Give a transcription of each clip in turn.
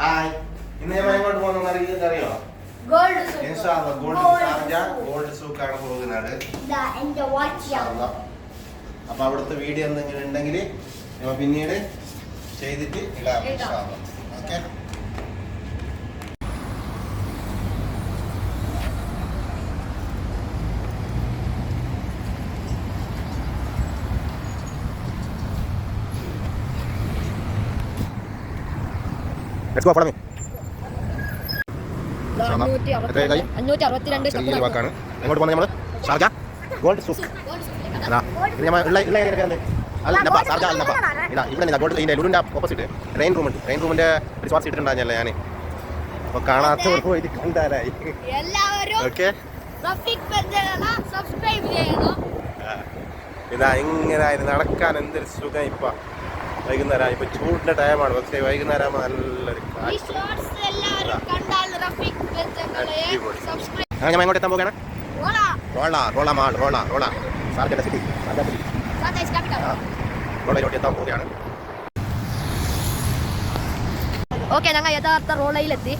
Hi ഇന്ന് ഞാൻ എങ്ങോട്ട് പോകുന്ന അറിയോ? ഗോൾഡ് സൂക്കാണ് പോകുന്നത്. അപ്പൊ അവിടുത്തെ വീഡിയോ എന്തെങ്കിലും ഉണ്ടെങ്കിൽ പിന്നീട് ചെയ്തിട്ട് ഇടാം okay Let's go follow me. അഞ്ഞൂറ്റി അറുപത്തിരണ്ട് വാക്കാണ്. എങ്ങോട്ട് പോകുന്നത് നമ്മൾ ഷാർജ? Gold souk. അതാ ഇത് നമ്മൾ ഉള്ള ഉള്ള ഏരിയ പേര് ഷാർജ അൽ നബ ഇതാ ഇവിടെ ഇതാ ഗോൾഡ് ഇതിന്റെ ലുലുവിന്റെ ഓപ്പോസിറ്റ് റെയിൻ റൂം ഉണ്ട്. റെയിൻ റൂമിന്റെ ഒരു സ്വാസ് ഇട്ടിട്ടുണ്ടായിരുന്നല്ലേ ഞാൻ അപ്പൊ കാണാത്തവർ പോയിട്ട് കണ്ടാലായി. ഓക്കെ. റഫീഖ് ബെഞ്ചന സബ്സ്ക്രൈബ് ചെയ്യണം. ഇതാ ഇങ്ങനെ നടക്കാൻ എന്തൊരു സുഖം ഇപ്പൊ. വൈകുന്നേരം ഇപ്പൊ ചൂടിന്റെ ടൈമാണ് പക്ഷേ വൈകുന്നേരം നല്ലൊരു കാറ്റ് ഞാൻ എങ്ങോട്ട് എത്താൻ പോവുകയാണ്. ഓടാ Rolla Rolla mall Rolla Rolla. ഷാർജന്റെ city Sharjah city സാറ്റൈസ് ക്യാപിറ്റൽ റോളയിലോട്ട് എത്താൻ പോവുകയാണ്. ഓക്കെ ഞങ്ങൾ യഥാർത്ഥ റോളയിലെത്തി.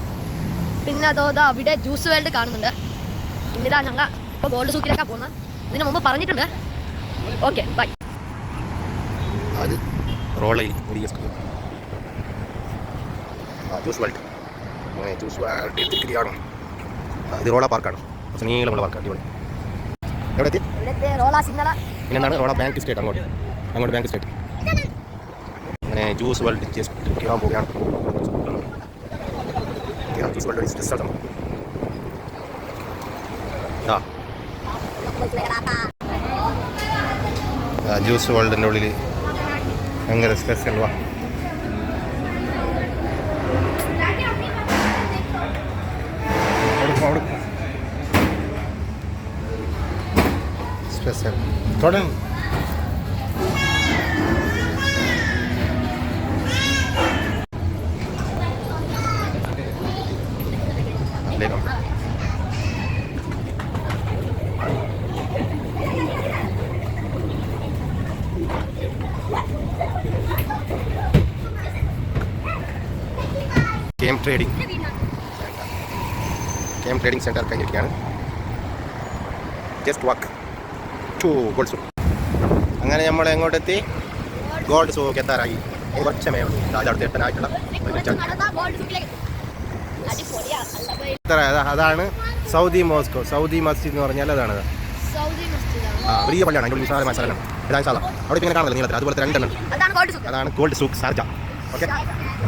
പിന്നെ അതോ ദാ അവിടെ ജ്യൂസ് വേൾഡ് കാണുന്നുണ്ട്. പിന്നീടാ ഞങ്ങൾ ഇപ്പോൾ ഗോൾഡ് സൂക്കിലേക്കാണ് പോകുന്നത്. ഇതിന് മുമ്പ് പറഞ്ഞിട്ടുണ്ട്. ഓക്കെ ബൈ റോളയിൽ ജ്യൂസ് വേൾഡ് അങ്ങനെ ജ്യൂസ് വേൾഡ് ആ, ഇത് റോള പാർക്കാണ്. കുറച്ച് നീളമുള്ള പാർക്ക് അടിപൊളി. എവിടെ എത്തി? ഇവിടുത്തെ റോള ബാങ്ക് സ്റ്റേറ്റ് അങ്ങോട്ട്. അങ്ങോട്ട് ബാങ്ക് സ്റ്റേറ്റ് അങ്ങനെ ജ്യൂസ് വേൾഡ് കയറാൻ പോവുകയാണ്. ജ്യൂസ് വേൾഡ് സ്ഥലം ആ, ജ്യൂസ് വേൾഡിന്റെ ഉള്ളിൽ ಹಂಗಾರೆ ಸ್ಪೆಷಲ್ವಾ ಹುಡುಕ ಹುಡುಕ ಸ್ಪೆಷಲ್ ತೊಡೋಣ ട്രേഡിംഗ് എം ട്രേഡിംഗ് സെന്റർ കഴിഞ്ഞിരിക്കുകയാണ് just walk to gold souk അങ്ങനെ നമ്മൾ എങ്ങോട്ടെത്തി? ഗോൾഡ് സൂക്ക് എത്താറായി. കുറച്ച് ദാ അടുത്ത് എത്താനായിട്ടുള്ള അതാണ് സൗദി മോസ്കോ. സൗദി മസ്ജിദ് എന്ന് പറഞ്ഞാൽ അതാണ് വലിയ പള്ളിയാണ്. അതിന്റെ വിശാലമായ സ്ഥലമാണ് ഇതാണ് സാധാ അവിടെ ഇങ്ങനെ കാണുന്നില്ല നീളത്തിൽ അതുപോലെ രണ്ടെണ്ണം. അതാണ് ഗോൾഡ് സൂക്ക് സാർജ ഓക്കെ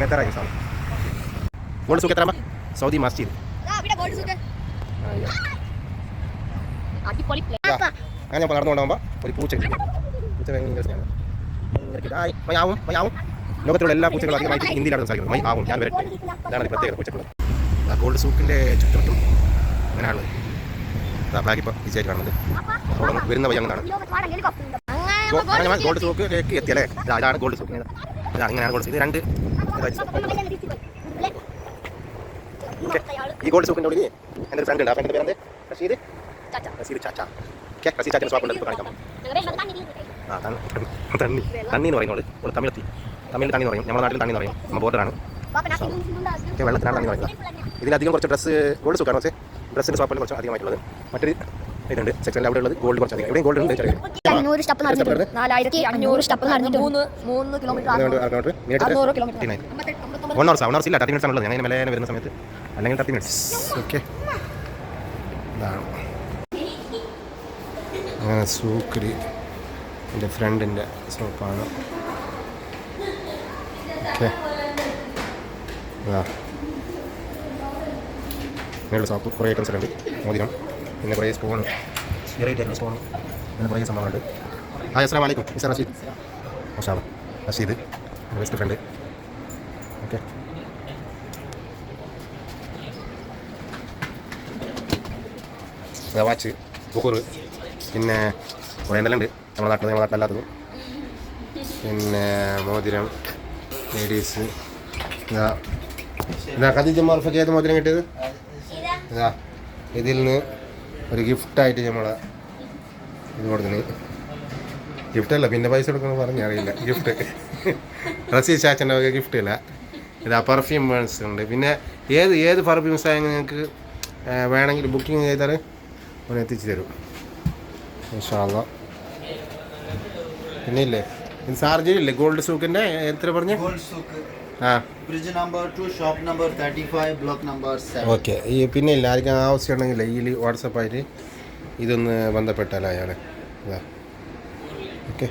എത്ര സാധനം ഗോൾഡ് സൂക്ക് എത്ര സൗദി മസ്ജിദ് അങ്ങനെ ഞാൻ നടന്നു കൊണ്ടുപോകുമ്പോൾ ഒരു പൂച്ച. പൂച്ച ഭയങ്കര മയാവും, മയാവും. ലോകത്തിലുള്ള എല്ലാ പൂച്ചകളും അധികമായിട്ട് ഹിന്ദിയിലാണ് സംസാരിക്കുന്നത്. മൈ ആവും ഞാൻ വരട്ടെ. ഇതാണ് പ്രത്യേകത പൂച്ചക്കുള്ളത്. ആ ഗോൾഡ് സൂക്കിന്റെ ചുറ്റുവട്ടം അങ്ങനെയാണ് ഇതാ ഫ്ലാഗ് ഇപ്പോൾ വിജയായിട്ട് കാണുന്നത് അവിടെ വരുന്ന വഴി അങ്ങനെയാണ് അങ്ങനെ ഗോൾഡ് സൂക്കിലേക്ക് എത്തിയല്ലേ അതാണ് ഇതാണ് ഗോൾഡ് സൂക്ക്. ഇതാ ഇങ്ങനെയാണ് ഗോൾഡ് സൂക്ക്. ഇത് രണ്ട് ഈ ഗോൾഡ് സൂക്കിന്റെ ഉള്ളിൽ എന്റെ ഒരു ഫ്രണ്ട് ഉണ്ട്. ആ ഫ്രണ്ടിന്റെ പേരെന്ത്? റഷീദ്. റഷീദ് ചാച്ച. ഓക്കെ റഷീദ് ചാച്ചന്റെ സ്വാപ്പ് ഉണ്ട് ഇപ്പോൾ കാണിക്കാം. ആ തണ്ണി. തണ്ണി. തണ്ണി എന്ന് പറയുന്നത് ഇവിടെ തമിഴത്തി. തമിഴിൽ തണ്ണി എന്ന് പറയും. നമ്മുടെ നാട്ടിൽ തണ്ണി എന്ന് പറയും. നമ്മൾ ബോർഡറാണ്. ഓക്കെ വെള്ളത്തിനാണ് തണ്ണി എന്ന് പറയുന്നത്. ഇതിലധികം കുറച്ച് ഡ്രസ്സ് ഗോൾഡ് സൂക്കാണ് പക്ഷേ ഡ്രസ്സിന്റെ സ്വാപ്പിൽ കുറച്ച് അധികമായിട്ടുള്ളത്. മറ്റൊരു ഇതുണ്ട്. സെക്ഷനിൽ അവിടെ ഉള്ളത് ഗോൾഡ് കുറച്ച് അധികം. ഇവിടെയും ഗോൾഡ് ഉണ്ട് അഞ്ഞൂറ് സ്റ്റെപ്പ് നടന്നിട്ടുണ്ട്. നാലായിരത്തി അഞ്ഞൂറ് സ്റ്റെപ്പ് നടന്നിട്ട് മൂന്ന് മൂന്ന് kilometre one hour one hour ഇല്ല തേർട്ടി മിനിറ്റ്സ് ആണുള്ളത്. ഞാൻ ഇങ്ങനെ മേലെ വരുന്ന സമയത്ത് അല്ലെങ്കിൽ തേർട്ടി മിനിറ്റ്സ് ഓക്കെ ഇതാണ്. അങ്ങനെ സൂക്രി എന്റെ ഫ്രണ്ടിന്റെ സോപ്പാണ്. ഓക്കെ ഇങ്ങനെയുള്ള സോപ്പ് കുറേ ഐറ്റംസ് ഉണ്ട്. മോതിരം പിന്നെ കുറേ സ്പൂൺ വെറൈറ്റി ആയിട്ടുള്ള സ്പൂൺ പിന്നെ കുറേ സംഭവങ്ങളുണ്ട്. ഹായ് അസ്സാം വലൈക്കും mister Rasheed. മഷാല Rasheed. Best friend okay watch ബുക്കൂർ പിന്നെ കുറേ എന്തെല്ലാം ഉണ്ട് നമ്മുടെ നാട്ടിൽ നമ്മുടെ നാട്ടിലല്ലാത്തതും പിന്നെ മോതിരം ലേഡീസ് ഇതാ. ഇതാ ഖദീജ മാർഫക്ക് ഏത് മോതിരം കിട്ടിയത്? ഇതാ. ഇതിൽ നിന്ന് ഒരു ഗിഫ്റ്റായിട്ട് നമ്മളെ ഇത് കൊടുക്കുന്നത് ഗിഫ്റ്റ് അല്ല പിന്നെ പൈസ കൊടുക്കണം പറഞ്ഞ അറിയില്ല. ഗിഫ്റ്റ് റസീ ചാച്ചന്റെ വക ഗിഫ്റ്റ് ഇല്ല ഇതാ പെർഫ്യൂം ഉണ്ട്. പിന്നെ ഏത് ഏത് പെർഫ്യൂംസ് ആയെങ്കിൽ നിങ്ങൾക്ക് വേണമെങ്കിൽ ബുക്കിംഗ് ചെയ്താൽ അവൻ എത്തിച്ചു തരും. ഇൻഷാല്ല പിന്നെ ഇല്ലേ ഇത് സാർജറി ഇല്ലേ ഗോൾഡ് സൂക്കിന്റെ എത്ര പറഞ്ഞു? Gold souk. bridge number 2, shop number 35, block number 7. Okay. ഈ പിന്നെ ഇല്ല ആർക്കും ആവശ്യമുണ്ടെങ്കിൽ ഈ വാട്സപ്പായിട്ട് ഇതൊന്ന് ബന്ധപ്പെട്ടാലോ അയാളെ ഓക്കെ